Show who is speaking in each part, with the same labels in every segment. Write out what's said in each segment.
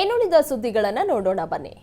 Speaker 1: ಇನ್ನುಳಿದ ಸುದ್ದಿಗಳನ್ನು ನೋಡೋಣ, ಬನ್ನಿ.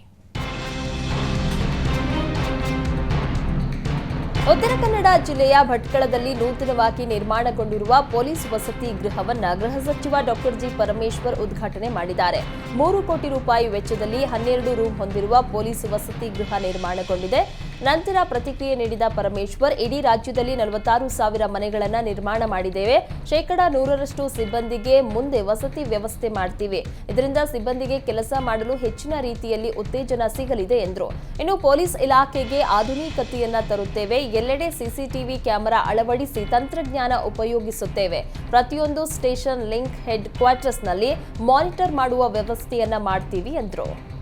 Speaker 1: ಉತ್ತರ ಕನ್ನಡ ಜಿಲ್ಲೆಯ ಭಟ್ಕಳದಲ್ಲಿ ನೂತನವಾಗಿ ನಿರ್ಮಾಣಗೊಂಡಿರುವ ಪೊಲೀಸ್ ವಸತಿ ಗೃಹವನ್ನು ಗೃಹ ಸಚಿವ ಡಾಕ್ಟರ್ ಜಿ ಪರಮೇಶ್ವರ್ ಉದ್ಘಾಟನೆ ಮಾಡಿದ್ದಾರೆ. ಮೂರು ಕೋಟಿ ರೂಪಾಯಿ ವೆಚ್ಚದಲ್ಲಿ ಹನ್ನೆರಡು ರೂಮ್ ಹೊಂದಿರುವ ಪೊಲೀಸ್ ವಸತಿ ಗೃಹ ನಿರ್ಮಾಣಗೊಂಡಿದೆ. ನಂತರ ಪ್ರತಿಕ್ರಿಯೆ ನೀಡಿದ ಪರಮೇಶ್ವರ್, ಇಡೀ ರಾಜ್ಯದಲ್ಲಿ ನಲವತ್ತಾರು ಸಾವಿರ ಮನೆಗಳನ್ನು ನಿರ್ಮಾಣ ಮಾಡಿದ್ದೇವೆ. ಶೇಕಡ ನೂರರಷ್ಟು ಸಿಬ್ಬಂದಿಗೆ ಮುಂದೆ ವಸತಿ ವ್ಯವಸ್ಥೆ ಮಾಡ್ತೀವಿ. ಇದರಿಂದ ಸಿಬ್ಬಂದಿಗೆ ಕೆಲಸ ಮಾಡಲು ಹೆಚ್ಚಿನ ರೀತಿಯಲ್ಲಿ ಉತ್ತೇಜನ ಸಿಗಲಿದೆ ಎಂದರು. ಇನ್ನು ಪೊಲೀಸ್ ಇಲಾಖೆಗೆ ಆಧುನಿಕತೆಯನ್ನ ತರುತ್ತೇವೆ. ಎಲ್ಲೆಡೆ ಸಿಸಿಟಿವಿ ಕ್ಯಾಮೆರಾ ಅಳವಡಿಸಿ ತಂತ್ರಜ್ಞಾನ ಉಪಯೋಗಿಸುತ್ತೇವೆ. ಪ್ರತಿಯೊಂದು ಸ್ಟೇಷನ್ ಲಿಂಕ್ ಹೆಡ್ ಕ್ವಾರ್ಟರ್ಸ್ನಲ್ಲಿ ಮಾನಿಟರ್ ಮಾಡುವ ವ್ಯವಸ್ಥೆಯನ್ನ ಮಾಡ್ತೀವಿ, ಎಂದರು.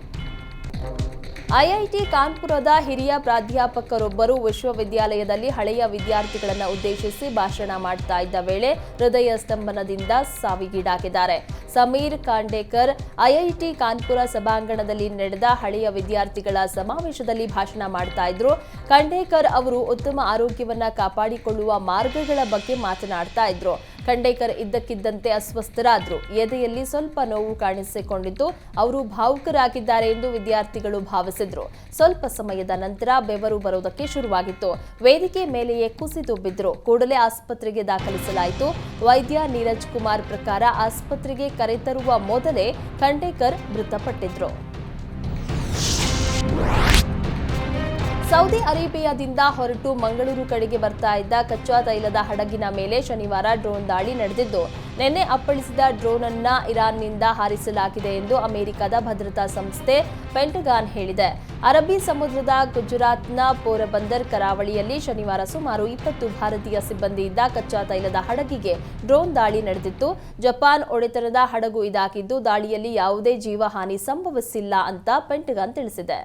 Speaker 1: ಐಐಟಿ ಕಾನ್ಪುರದ ಹಿರಿಯ ಪ್ರಾಧ್ಯಾಪಕರೊಬ್ಬರು ವಿಶ್ವವಿದ್ಯಾಲಯದಲ್ಲಿ ಹಳೆಯ ವಿದ್ಯಾರ್ಥಿಗಳನ್ನು ಉದ್ದೇಶಿಸಿ ಭಾಷಣ ಮಾಡ್ತಾ ಇದ್ದ ವೇಳೆ ಹೃದಯ ಸ್ತಂಭನದಿಂದ ಸಾವಿಗೀಡಾಗಿದ್ದಾರೆ. ಸಮೀರ್ ಕಾಂಡೇಕರ್ ಐಐಟಿ ಕಾನ್ಪುರ ಸಭಾಂಗಣದಲ್ಲಿ ನಡೆದ ಹಳೆಯ ವಿದ್ಯಾರ್ಥಿಗಳ ಸಮಾವೇಶದಲ್ಲಿ ಭಾಷಣ ಮಾಡ್ತಾ ಇದ್ರು. ಕಾಂಡೇಕರ್ ಅವರು ಉತ್ತಮ ಆರೋಗ್ಯವನ್ನು ಕಾಪಾಡಿಕೊಳ್ಳುವ ಮಾರ್ಗಗಳ ಬಗ್ಗೆ ಮಾತನಾಡ್ತಾ ಇದ್ರು. ಖಂಡೇಕರ್ ಇದ್ದಕ್ಕಿದ್ದಂತೆ ಅಸ್ವಸ್ಥರಾದರು. ಎದೆಯಲ್ಲಿ ಸ್ವಲ್ಪ ನೋವು ಕಾಣಿಸಿಕೊಂಡಿದ್ದು, ಅವರು ಭಾವುಕರಾಗಿದ್ದಾರೆ ಎಂದು ವಿದ್ಯಾರ್ಥಿಗಳು ಭಾವಿಸಿದ್ರು. ಸ್ವಲ್ಪ ಸಮಯದ ನಂತರ ಬೆವರು ಬರುವುದಕ್ಕೆ ಶುರುವಾಗಿತ್ತು. ವೇದಿಕೆ ಮೇಲೆಯೇ ಕುಸಿದು ಬಿದ್ದರು ಕೂಡಲೇ ಆಸ್ಪತ್ರೆಗೆ ದಾಖಲಿಸಲಾಯಿತು. ವೈದ್ಯ ನೀರಜ್ ಕುಮಾರ್ ಪ್ರಕಾರ ಆಸ್ಪತ್ರೆಗೆ ಕರೆತರುವ ಮೊದಲೇ ಖಂಡೇಕರ್ ಮೃತಪಟ್ಟಿದ್ರು. ಸೌದಿ ಅರೇಬಿಯಾದಿಂದ ಹೊರಟು ಮಂಗಳೂರು ಕಡೆಗೆ ಬರ್ತಾ ಇದ್ದ ಕಚ್ಚಾ ತೈಲದ ಹಡಗಿನ ಮೇಲೆ ಶನಿವಾರ ಡ್ರೋನ್ ದಾಳಿ ನಡೆದಿದ್ದು, ನಿನ್ನೆ ಅಪ್ಪಳಿಸಿದ ಡ್ರೋನ್ ಅನ್ನ ಇರಾನ್ನಿಂದ ಹಾರಿಸಲಾಗಿದೆ ಎಂದು ಅಮೆರಿಕದ ಭದ್ರತಾ ಸಂಸ್ಥೆ ಪೆಂಟಗಾನ್ ಹೇಳಿದೆ. ಅರಬ್ಬಿ ಸಮುದ್ರದ ಗುಜರಾತ್ನ ಪೋರಬಂದರ್ ಕರಾವಳಿಯಲ್ಲಿ ಶನಿವಾರ ಸುಮಾರು ಇಪ್ಪತ್ತು ಭಾರತೀಯ ಸಿಬ್ಬಂದಿಯಿಂದ ಕಚ್ಚಾ ತೈಲದ ಹಡಗಿಗೆ ಡ್ರೋನ್ ದಾಳಿ ನಡೆದಿತ್ತು. ಜಪಾನ್ ಒಡೆತನದ ಹಡಗು ಇದಾಗಿದ್ದು, ದಾಳಿಯಲ್ಲಿ ಯಾವುದೇ ಜೀವಹಾನಿ ಸಂಭವಿಸಿಲ್ಲ ಅಂತ ಪೆಂಟಗಾನ್ ತಿಳಿಸಿದೆ.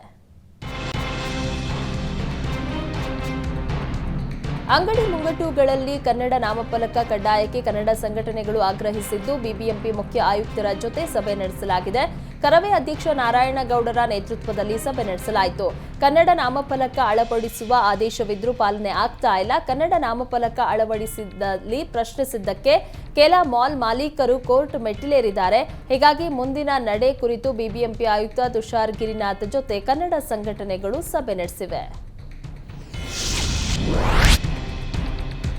Speaker 1: ಅಂಗಡಿ ಮುಂಗಟ್ಟುಗಳಲ್ಲಿ ಕನ್ನಡ ನಾಮಫಲಕ ಕಡ್ಡಾಯಕ್ಕೆ ಕನ್ನಡ ಸಂಘಟನೆಗಳು ಆಗ್ರಹಿಸಿದ್ದು, ಬಿಬಿಎಂಪಿ ಮುಖ್ಯ ಆಯುಕ್ತರ ಜೊತೆ ಸಭೆ ನಡೆಸಲಾಗಿದೆ. ಕರವೇ ಅಧ್ಯಕ್ಷ ನಾರಾಯಣಗೌಡರ ನೇತೃತ್ವದಲ್ಲಿ ಸಭೆ ನಡೆಸಲಾಯಿತು. ಕನ್ನಡ ನಾಮಫಲಕ ಅಳವಡಿಸುವ ಆದೇಶವಿದ್ರೂ ಪಾಲನೆ ಆಗ್ತಾ ಇಲ್ಲ. ಕನ್ನಡ ನಾಮಫಲಕ ಅಳವಡಿಸಿದಲ್ಲಿ ಪ್ರಶ್ನಿಸಿದ್ದಕ್ಕೆ ಕೆಲ ಮಾಲ್ ಮಾಲೀಕರು ಕೋರ್ಟ್ ಮೆಟ್ಟಿಲೇರಿದ್ದಾರೆ. ಹೀಗಾಗಿ ಮುಂದಿನ ನಡೆ ಕುರಿತು ಬಿಬಿಎಂಪಿ ಆಯುಕ್ತ ತುಷಾರ್ ಗಿರಿನಾಥ್ ಜೊತೆ ಕನ್ನಡ ಸಂಘಟನೆಗಳು ಸಭೆ ನಡೆಸಿವೆ.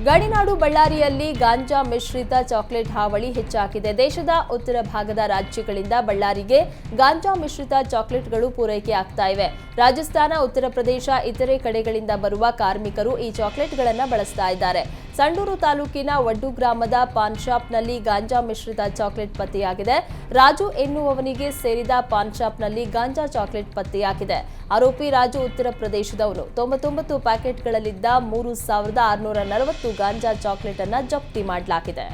Speaker 1: ಗಡಿನಾಡು ಬಳ್ಳಾರಿಯಲ್ಲಿ ಗಾಂಜಾ ಮಿಶ್ರಿತ ಚಾಕ್ಲೇಟ್ ಹಾವಳಿ ಹೆಚ್ಚಾಗಿದೆ. ದೇಶದ ಉತ್ತರ ಭಾಗದ ರಾಜ್ಯಗಳಿಂದ ಬಳ್ಳಾರಿಗೆ ಗಾಂಜಾ ಮಿಶ್ರಿತ ಚಾಕ್ಲೇಟ್ಗಳು ಪೂರೈಕೆ ಆಗ್ತಾ ಇವೆ. ರಾಜಸ್ಥಾನ, ಉತ್ತರ ಪ್ರದೇಶ, ಇತರೆ ಕಡೆಗಳಿಂದ ಬರುವ ಕಾರ್ಮಿಕರು ಈ ಚಾಕ್ಲೇಟ್ಗಳನ್ನು ಬಳಸ್ತಾ ಇದ್ದಾರೆ. ಸಂಡೂರು ತಾಲೂಕಿನ ವಡ್ಡು ಗ್ರಾಮದ ಪಾನ್ ಶಾಪ್ನಲ್ಲಿ ಗಾಂಜಾ ಮಿಶ್ರಿತ ಚಾಕ್ಲೇಟ್ ಪತ್ತೆಯಾಗಿದೆ. ರಾಜು ಎನ್ನುವವನಿಗೆ ಸೇರಿದ ಪಾನ್ ಶಾಪ್ನಲ್ಲಿ ಗಾಂಜಾ ಚಾಕ್ಲೇಟ್ ಪತ್ತೆಯಾಗಿದೆ. ಆರೋಪಿ ರಾಜು ಉತ್ತರ ಪ್ರದೇಶದವನು. ತೊಂಬತ್ತೊಂಬತ್ತು ಪ್ಯಾಕೆಟ್ಗಳಲ್ಲಿದ್ದ ಮೂರು ಸಾವಿರದ ಆರುನೂರ ನಲವತ್ತು ಗಾಂಜಾ ಚಾಕ್ಲೇಟ್ ಅನ್ನು ಜಪ್ತಿ ಮಾಡಲಾಗಿದೆ.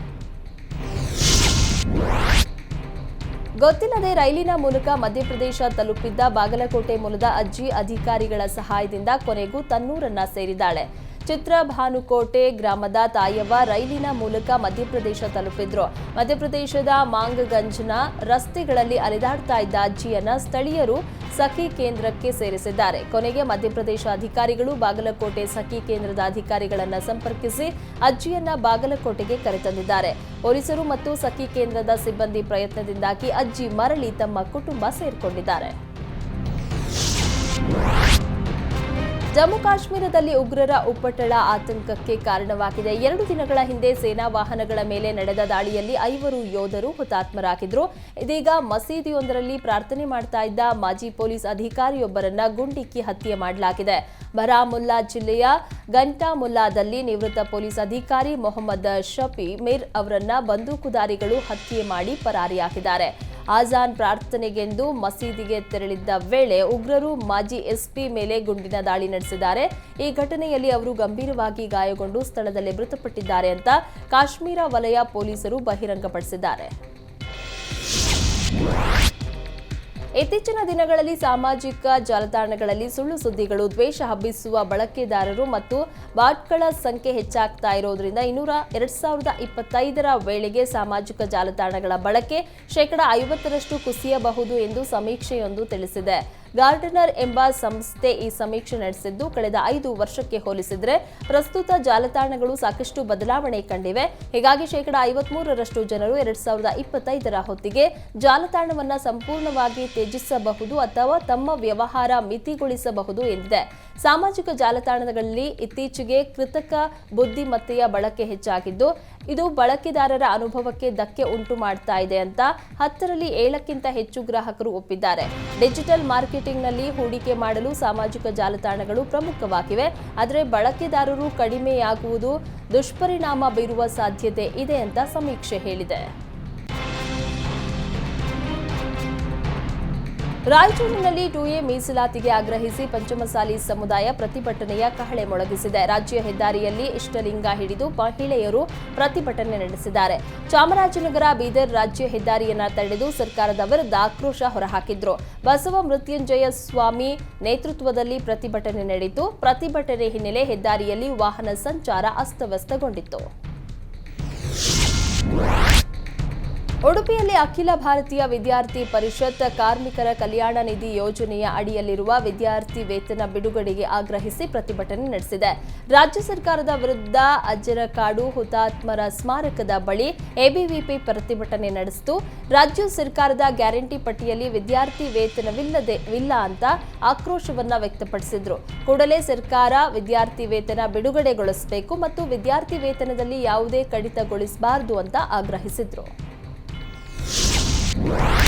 Speaker 1: ಗೊತ್ತಿಲ್ಲದೆ ರೈಲಿನ ಮೂಲಕ ಮಧ್ಯಪ್ರದೇಶ ತಲುಪಿದ್ದ ಬಾಗಲಕೋಟೆ ಮೂಲದ ಅಜ್ಜಿ ಅಧಿಕಾರಿಗಳ ಸಹಾಯದಿಂದ ಕೊನೆಗೂ ತನ್ನೂರನ್ನ ಸೇರಿದ್ದಾಳೆ. ಚಿತ್ರಭಾನುಕೋಟೆ ಗ್ರಾಮದ ತಾಯವ್ವ ರೈಲಿನ ಮೂಲಕ ಮಧ್ಯಪ್ರದೇಶ ತಲುಪಿದ್ರು. ಮಧ್ಯಪ್ರದೇಶದ ಮಾಂಗಗಂಜ್ನ ರಸ್ತೆಗಳಲ್ಲಿ ಅಲೆದಾಡ್ತಾ ಇದ್ದ ಅಜ್ಜಿಯನ್ನ ಸ್ಥಳೀಯರು ಸಖಿ ಕೇಂದ್ರಕ್ಕೆ ಸೇರಿಸಿದ್ದಾರೆ. ಕೊನೆಗೆ ಮಧ್ಯಪ್ರದೇಶ ಅಧಿಕಾರಿಗಳು ಬಾಗಲಕೋಟೆ ಸಖಿ ಕೇಂದ್ರದ ಅಧಿಕಾರಿಗಳನ್ನ ಸಂಪರ್ಕಿಸಿ ಅಜ್ಜಿಯನ್ನ ಬಾಗಲಕೋಟೆಗೆ ಕರೆತಂದಿದ್ದಾರೆ. ಪೊಲೀಸರು ಮತ್ತು ಸಖಿ ಕೇಂದ್ರದ ಸಿಬ್ಬಂದಿ ಪ್ರಯತ್ನದಿಂದಾಗಿ ಅಜ್ಜಿ ಮರಳಿ ತಮ್ಮ ಕುಟುಂಬ ಸೇರ್ಕೊಂಡಿದ್ದಾರೆ. ಜಮ್ಮು ಕಾಶ್ಮೀರದಲ್ಲಿ ಉಗ್ರರ ಉಪ್ಪಟಳ ಆತಂಕಕ್ಕೆ ಕಾರಣವಾಗಿದೆ. ಎರಡು ದಿನಗಳ ಹಿಂದೆ ಸೇನಾ ವಾಹನಗಳ ಮೇಲೆ ನಡೆದ ದಾಳಿಯಲ್ಲಿ ಐವರು ಯೋಧರು ಹುತಾತ್ಮರಾಗಿದ್ದರು ಇದೀಗ ಮಸೀದಿಯೊಂದರಲ್ಲಿ ಪ್ರಾರ್ಥನೆ ಮಾಡ್ತಾ ಇದ್ದ ಮಾಜಿ ಪೊಲೀಸ್ ಅಧಿಕಾರಿಯೊಬ್ಬರನ್ನ ಗುಂಡಿಕ್ಕಿ ಹತ್ಯೆ ಮಾಡಲಾಗಿದೆ. ಬರಾಮುಲ್ಲಾ ಜಿಲ್ಲೆಯ ಗಂಟಾಮುಲ್ಲಾದಲ್ಲಿ ನಿವೃತ್ತ ಪೊಲೀಸ್ ಅಧಿಕಾರಿ ಮೊಹಮ್ಮದ್ ಶಫಿ ಮಿರ್ ಅವರನ್ನ ಬಂದೂಕುದಾರಿಗಳು ಹತ್ಯೆ ಮಾಡಿ ಪರಾರಿಯಾಗಿದ್ದಾರೆ. ಆಜಾನ್ ಪ್ರಾರ್ಥನೆಗೆಂದು ಮಸೀದಿಗೆ ತೆರಳಿದ್ದ ವೇಳೆ ಉಗ್ರರು ಮಾಜಿ ಎಸ್ಪಿ ಮೇಲೆ ಗುಂಡಿನ ದಾಳಿ ನಡೆಸಿದ್ದಾರೆ. ಈ ಘಟನೆಯಲ್ಲಿ ಅವರು ಗಂಭೀರವಾಗಿ ಗಾಯಗೊಂಡು ಸ್ಥಳದಲ್ಲೇ ಮೃತಪಟ್ಟಿದ್ದಾರೆ ಅಂತ ಕಾಶ್ಮೀರ ವಲಯ ಪೊಲೀಸರು ಬಹಿರಂಗಪಡಿಸಿದ್ದಾರೆ. ಇತ್ತೀಚಿನ ದಿನಗಳಲ್ಲಿ ಸಾಮಾಜಿಕ ಜಾಲತಾಣಗಳಲ್ಲಿ ಸುಳ್ಳು ಸುದ್ದಿಗಳು, ದ್ವೇಷ ಹಬ್ಬಿಸುವ ಬಳಕೆದಾರರು ಮತ್ತು ಬಾಟ್ಗಳ ಸಂಖ್ಯೆ ಹೆಚ್ಚಾಗ್ತಾ ಇರೋದ್ರಿಂದ ಇನ್ನೂರ ಎರಡ್ ಸಾವಿರದ ಇಪ್ಪತ್ತೈದರ ವೇಳೆಗೆ ಸಾಮಾಜಿಕ ಜಾಲತಾಣಗಳ ಬಳಕೆ ಶೇಕಡ ಐವತ್ತರಷ್ಟು ಕುಸಿಯಬಹುದು ಎಂದು ಸಮೀಕ್ಷೆಯೊಂದು ತಿಳಿಸಿದೆ. ಗಾರ್ಡನರ್ ಎಂಬ ಸಂಸ್ಥೆ ಈ ಸಮೀಕ್ಷೆ ನಡೆಸಿದ್ದು, ಕಳೆದ ಐದು ವರ್ಷಕ್ಕೆ ಹೋಲಿಸಿದರೆ ಪ್ರಸ್ತುತ ಜಾಲತಾಣಗಳು ಸಾಕಷ್ಟು ಬದಲಾವಣೆ ಕಂಡಿವೆ. ಹೀಗಾಗಿ ಶೇಕಡ ಐವತ್ಮೂರರಷ್ಟು ಜನರು ಎರಡ್ ಸಾವಿರದ ಇಪ್ಪತ್ತೈದರ ಹೊತ್ತಿಗೆ ಜಾಲತಾಣವನ್ನ ಸಂಪೂರ್ಣವಾಗಿ ತ್ಯಜಿಸಬಹುದು ಅಥವಾ ತಮ್ಮ ವ್ಯವಹಾರ ಮಿತಿಗೊಳಿಸಬಹುದು ಎಂದಿದೆ. ಸಾಮಾಜಿಕ ಜಾಲತಾಣಗಳಲ್ಲಿ ಇತ್ತೀಚೆಗೆ ಕೃತಕ ಬುದ್ಧಿಮತ್ತೆಯ ಬಳಕೆ ಹೆಚ್ಚಾಗಿದ್ದು, ಇದು ಬಳಕೆದಾರರ ಅನುಭವಕ್ಕೆ ಧಕ್ಕೆ ಉಂಟು ಮಾಡ್ತಾ ಇದೆ ಅಂತ ಹತ್ತರಲ್ಲಿ ಏಳಕ್ಕಿಂತ ಹೆಚ್ಚು ಗ್ರಾಹಕರು ಒಪ್ಪಿದ್ದಾರೆ. ಡಿಜಿಟಲ್ ಮಾರ್ಕೆಟಿಂಗ್ನಲ್ಲಿ ಹೂಡಿಕೆ ಮಾಡಲು ಸಾಮಾಜಿಕ ಜಾಲತಾಣಗಳು ಪ್ರಮುಖವಾಗಿವೆ. ಆದರೆ ಬಳಕೆದಾರರು ಕಡಿಮೆಯಾಗುವುದು ದುಷ್ಪರಿಣಾಮ ಬೀರುವ ಸಾಧ್ಯತೆ ಇದೆ ಅಂತ ಸಮೀಕ್ಷೆ ಹೇಳಿದೆ. ರಾಯಚೂರಿನಲ್ಲಿ ಟು ಎ ಮೀಸಲಾತಿಗೆ ಆಗ್ರಹಿಸಿ ಪಂಚಮಸಾಲಿ ಸಮುದಾಯ ಪ್ರತಿಭಟನೆಯ ಕಹಳೆ ಮೊಳಗಿಸಿದೆ. ರಾಜ್ಯ ಹೆದ್ದಾರಿಯಲ್ಲಿ ಇಷ್ಟಲಿಂಗ ಹಿಡಿದು ಮಹಿಳೆಯರು ಪ್ರತಿಭಟನೆ ನಡೆಸಿದ್ದಾರೆ. ಚಾಮರಾಜನಗರ ಬೀದರ್ ರಾಜ್ಯ ಹೆದ್ದಾರಿಯನ್ನ ತಡೆದು ಸರ್ಕಾರದ ವಿರುದ್ಧ ಆಕ್ರೋಶ ಹೊರಹಾಕಿದ್ರು. ಬಸವ ಮೃತ್ಯುಂಜಯ ಸ್ವಾಮಿ ನೇತೃತ್ವದಲ್ಲಿ ಪ್ರತಿಭಟನೆ ನಡೆಯಿತು ಪ್ರತಿಭಟನೆ ಹಿನ್ನೆಲೆ ಹೆದ್ದಾರಿಯಲ್ಲಿ ವಾಹನ ಸಂಚಾರ ಅಸ್ತವ್ಯಸ್ತಗೊಂಡಿತ್ತು. ಉಡುಪಿಯಲ್ಲಿ ಅಖಿಲ ಭಾರತೀಯ ವಿದ್ಯಾರ್ಥಿ ಪರಿಷತ್ ಕಾರ್ಮಿಕರ ಕಲ್ಯಾಣ ನಿಧಿ ಯೋಜನೆಯ ಅಡಿಯಲ್ಲಿರುವ ವಿದ್ಯಾರ್ಥಿ ವೇತನ ಬಿಡುಗಡೆಗೆ ಆಗ್ರಹಿಸಿ ಪ್ರತಿಭಟನೆ ನಡೆಸಿದೆ. ರಾಜ್ಯ ಸರ್ಕಾರದ ವಿರುದ್ಧ ಅಜ್ಜರಕಾಡು ಹುತಾತ್ಮರ ಸ್ಮಾರಕದ ಬಳಿ ಎಬಿವಿಪಿ ಪ್ರತಿಭಟನೆ ನಡೆಸಿತು. ರಾಜ್ಯ ಸರ್ಕಾರದ ಗ್ಯಾರಂಟಿ ಪಟ್ಟಿಯಲ್ಲಿ ವಿದ್ಯಾರ್ಥಿ ವೇತನವಿಲ್ಲದೆ ಇಲ್ಲ ಅಂತ ಆಕ್ರೋಶವನ್ನ ವ್ಯಕ್ತಪಡಿಸಿದ್ರು. ಕೂಡಲೇ ಸರ್ಕಾರ ವಿದ್ಯಾರ್ಥಿ ವೇತನ ಬಿಡುಗಡೆಗೊಳಿಸಬೇಕು ಮತ್ತು ವಿದ್ಯಾರ್ಥಿ ವೇತನದಲ್ಲಿ ಯಾವುದೇ ಕಡಿತಗೊಳಿಸಬಾರದು ಅಂತ ಆಗ್ರಹಿಸಿದ್ರು. Yeah.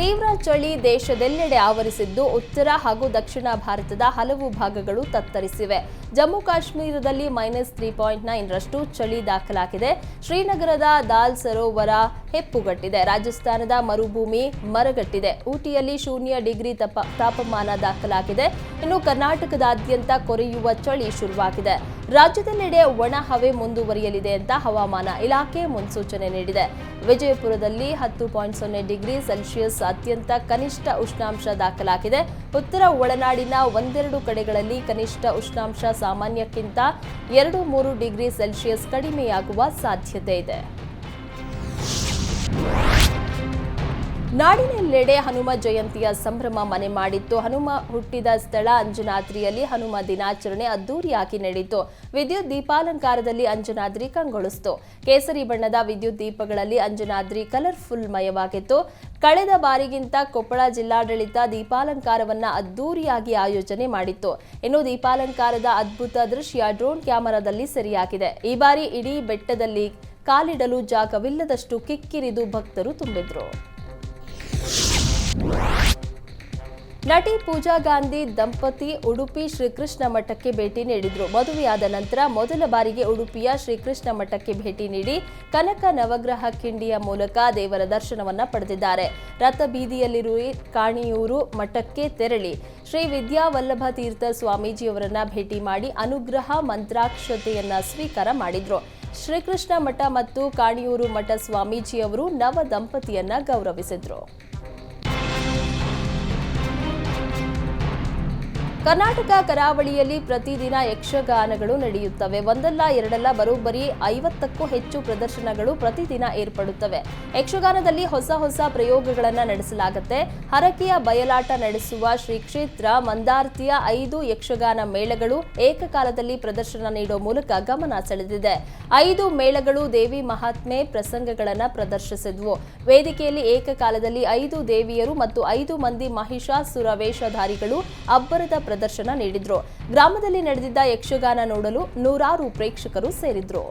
Speaker 1: ತೀವ್ರ ಚಳಿ ದೇಶದೆಲ್ಲೆಡೆ ಆವರಿಸಿದ್ದು ಉತ್ತರ ಹಾಗೂ ದಕ್ಷಿಣ ಭಾರತದ ಹಲವು ಭಾಗಗಳು ತತ್ತರಿಸಿವೆ. ಜಮ್ಮು ಕಾಶ್ಮೀರದಲ್ಲಿ ಮೈನಸ್ ತ್ರೀ ಪಾಯಿಂಟ್ ನೈನ್ ರಷ್ಟು ಚಳಿ ದಾಖಲಾಗಿದೆ. ಶ್ರೀನಗರದ ದಾಲ್ ಸರೋವರ ಹೆಪ್ಪುಗಟ್ಟಿದೆ. ರಾಜಸ್ಥಾನದ ಮರುಭೂಮಿ ಮರಗಟ್ಟಿದೆ. ಊಟಿಯಲ್ಲಿ ಶೂನ್ಯ ಡಿಗ್ರಿ ತಪ ತಾಪಮಾನ ದಾಖಲಾಗಿದೆ. ಇನ್ನು ಕರ್ನಾಟಕದಾದ್ಯಂತ ಕೊರೆಯುವ ಚಳಿ ಶುರುವಾಗಿದೆ. ರಾಜ್ಯದೆಲ್ಲೆಡೆ ಒಣ ಹವೆ ಮುಂದುವರಿಯಲಿದೆ ಅಂತ ಹವಾಮಾನ ಇಲಾಖೆ ಮುನ್ಸೂಚನೆ ನೀಡಿದೆ. ವಿಜಯಪುರದಲ್ಲಿ ಹತ್ತು ಪಾಯಿಂಟ್ ಸೊನ್ನೆ ಡಿಗ್ರಿ ಸೆಲ್ಸಿಯಸ್ ಅತ್ಯಂತ ಕನಿಷ್ಠ ಉಷ್ಣಾಂಶ ದಾಖಲಾಗಿದೆ. ಉತ್ತರ ಒಳನಾಡಿನ ಒಂದೆರಡು ಕಡೆಗಳಲ್ಲಿ ಕನಿಷ್ಠ ಉಷ್ಣಾಂಶ ಸಾಮಾನ್ಯಕ್ಕಿಂತ ಎರಡು ಮೂರು ಡಿಗ್ರಿ ಸೆಲ್ಸಿಯಸ್ ಕಡಿಮೆಯಾಗುವ ಸಾಧ್ಯತೆ ಇದೆ. ನಾಡಿನೆಲ್ಲೆಡೆ ಹನುಮ ಜಯಂತಿಯ ಸಂಭ್ರಮ ಮನೆ ಮಾಡಿತ್ತು. ಹನುಮ ಹುಟ್ಟಿದ ಸ್ಥಳ ಅಂಜನಾದ್ರಿಯಲ್ಲಿ ಹನುಮ ದಿನಾಚರಣೆ ಅದ್ದೂರಿಯಾಗಿ ನಡೆಯಿತು. ವಿದ್ಯುತ್ ದೀಪಾಲಂಕಾರದಲ್ಲಿ ಅಂಜನಾದ್ರಿ ಕಂಗೊಳಿಸಿತು. ಕೇಸರಿ ಬಣ್ಣದ ವಿದ್ಯುತ್ ದೀಪಗಳಲ್ಲಿ ಅಂಜನಾದ್ರಿ ಕಲರ್ಫುಲ್ ಮಯವಾಗಿತ್ತು. ಕಳೆದ ಬಾರಿಗಿಂತ ಕೊಪ್ಪಳ ಜಿಲ್ಲಾಡಳಿತ ದೀಪಾಲಂಕಾರವನ್ನ ಅದ್ದೂರಿಯಾಗಿ ಆಯೋಜನೆ ಮಾಡಿತ್ತು. ಇನ್ನು ದೀಪಾಲಂಕಾರದ ಅದ್ಭುತ ದೃಶ್ಯ ಡ್ರೋನ್ ಕ್ಯಾಮೆರಾದಲ್ಲಿ ಸೆರೆಯಾಗಿದೆ. ಈ ಬಾರಿ ಇಡೀ ಬೆಟ್ಟದಲ್ಲಿ ಕಾಲಿಡಲು ಜಾಗವಿಲ್ಲದಷ್ಟು ಕಿಕ್ಕಿರಿದು ಭಕ್ತರು ತುಂಬಿದ್ರು. ನಟಿ ಪೂಜಾ ಗಾಂಧಿ ದಂಪತಿ ಉಡುಪಿ ಶ್ರೀಕೃಷ್ಣ ಮಠಕ್ಕೆ ಭೇಟಿ ನೀಡಿದ್ರು. ಮದುವೆಯಾದ ನಂತರ ಮೊದಲ ಬಾರಿಗೆ ಉಡುಪಿಯ ಶ್ರೀಕೃಷ್ಣ ಮಠಕ್ಕೆ ಭೇಟಿ ನೀಡಿ ಕನಕ ನವಗ್ರಹ ಕಿಂಡಿಯ ಮೂಲಕ ದೇವರ ದರ್ಶನವನ್ನು ಪಡೆದಿದ್ದಾರೆ. ರಥಬೀದಿಯಲ್ಲಿರುವ ಕಾಣಿಯೂರು ಮಠಕ್ಕೆ ತೆರಳಿ ಶ್ರೀ ವಿದ್ಯಾವಲ್ಲಭ ತೀರ್ಥ ಸ್ವಾಮೀಜಿಯವರನ್ನ ಭೇಟಿ ಮಾಡಿ ಅನುಗ್ರಹ ಮಂತ್ರಾಕ್ಷತೆಯನ್ನ ಸ್ವೀಕಾರ ಮಾಡಿದ್ರು. ಶ್ರೀಕೃಷ್ಣ ಮಠ ಮತ್ತು ಕಾಣಿಯೂರು ಮಠ ಸ್ವಾಮೀಜಿಯವರು ನವ ದಂಪತಿಯನ್ನ ಗೌರವಿಸಿದ್ರು. ಕರ್ನಾಟಕ ಕರಾವಳಿಯಲ್ಲಿ ಪ್ರತಿದಿನ ಯಕ್ಷಗಾನಗಳು ನಡೆಯುತ್ತವೆ. ಒಂದಲ್ಲ, ಎರಡಲ್ಲ, ಬರೋಬ್ಬರಿ ಐವತ್ತಕ್ಕೂ ಹೆಚ್ಚು ಪ್ರದರ್ಶನಗಳು ಪ್ರತಿದಿನ ಏರ್ಪಡುತ್ತವೆ. ಯಕ್ಷಗಾನದಲ್ಲಿ ಹೊಸ ಹೊಸ ಪ್ರಯೋಗಗಳನ್ನು ನಡೆಸಲಾಗುತ್ತೆ. ಹರಕೆಯ ಬಯಲಾಟ ನಡೆಸುವ ಶ್ರೀ ಕ್ಷೇತ್ರ ಮಂದಾರ್ತಿಯ ಐದು ಯಕ್ಷಗಾನ ಮೇಳಗಳು ಏಕಕಾಲದಲ್ಲಿ ಪ್ರದರ್ಶನ ನೀಡುವ ಮೂಲಕ ಗಮನ ಸೆಳೆದಿದೆ. ಐದು ಮೇಳಗಳು ದೇವಿ ಮಹಾತ್ಮೆ ಪ್ರಸಂಗಗಳನ್ನು ಪ್ರದರ್ಶಿಸಿದ್ವು. ವೇದಿಕೆಯಲ್ಲಿ ಏಕಕಾಲದಲ್ಲಿ ಐದು ದೇವಿಯರು ಮತ್ತು ಐದು ಮಂದಿ ಮಹಿಷಾಸುರ ವೇಷಧಾರಿಗಳು ಅಬ್ಬರದ ಪ್ರದರ್ಶನ ನೀಡಿದ್ರು. ಗ್ರಾಮದಲ್ಲಿ ನಡೆದಿದ್ದ ಯಕ್ಷಗಾನ ನೋಡಲು ನೂರಾರು ಪ್ರೇಕ್ಷಕರು ಸೇರಿದ್ರು.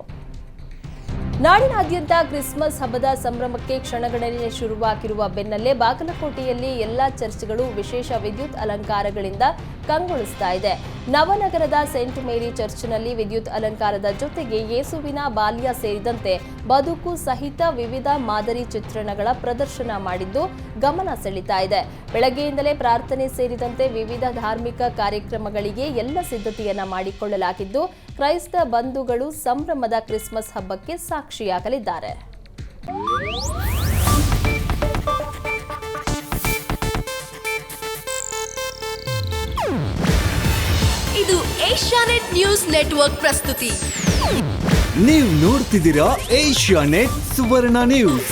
Speaker 1: ನಾಡಿನಾದ್ಯಂತ ಕ್ರಿಸ್ಮಸ್ ಹಬ್ಬದ ಸಂಭ್ರಮಕ್ಕೆ ಕ್ಷಣಗಣನೆ ಶುರುವಾಗಿರುವ ಬೆನ್ನಲ್ಲೇ ಬಾಗಲಕೋಟೆಯಲ್ಲಿ ಎಲ್ಲಾ ಚರ್ಚ್ಗಳು ವಿಶೇಷ ವಿದ್ಯುತ್ ಅಲಂಕಾರಗಳಿಂದ ಕಂಗೊಳಿಸ್ತಾ ಇದೆ. ನವನಗರದ ಸೇಂಟ್ ಮೇರಿ ಚರ್ಚ್ನಲ್ಲಿ ವಿದ್ಯುತ್ ಅಲಂಕಾರದ ಜೊತೆಗೆ ಯೇಸುವಿನ ಬಾಲ್ಯ ಸೇರಿದಂತೆ ಬದುಕು ಸಹಿತ ವಿವಿಧ ಮಾದರಿ ಚಿತ್ರಣಗಳ ಪ್ರದರ್ಶನ ಮಾಡಿದ್ದು ಗಮನ ಸೆಳೀತಾ ಇದೆ. ಬೆಳಗ್ಗೆಯಿಂದಲೇ ಪ್ರಾರ್ಥನೆ ಸೇರಿದಂತೆ ವಿವಿಧ ಧಾರ್ಮಿಕ ಕಾರ್ಯಕ್ರಮಗಳಿಗೆ ಎಲ್ಲ ಸಿದ್ಧತೆಯನ್ನ ಮಾಡಿಕೊಳ್ಳಲಾಗಿದ್ದು, ಕ್ರೈಸ್ತ ಬಂಧುಗಳು ಸಂಭ್ರಮದ ಕ್ರಿಸ್ಮಸ್ ಹಬ್ಬಕ್ಕೆ ಸಾಕ್ಷಿಯಾಗಲಿದ್ದಾರೆ.
Speaker 2: ಇದು ಏಷ್ಯಾನೆಟ್ ನ್ಯೂಸ್ ನೆಟ್ವರ್ಕ್ ಪ್ರಸ್ತುತಿ.
Speaker 3: ನೀವು ನೋಡ್ತಿದ್ದೀರಾ ಏಷ್ಯಾನೆಟ್ ಸುವರ್ಣ ನ್ಯೂಸ್.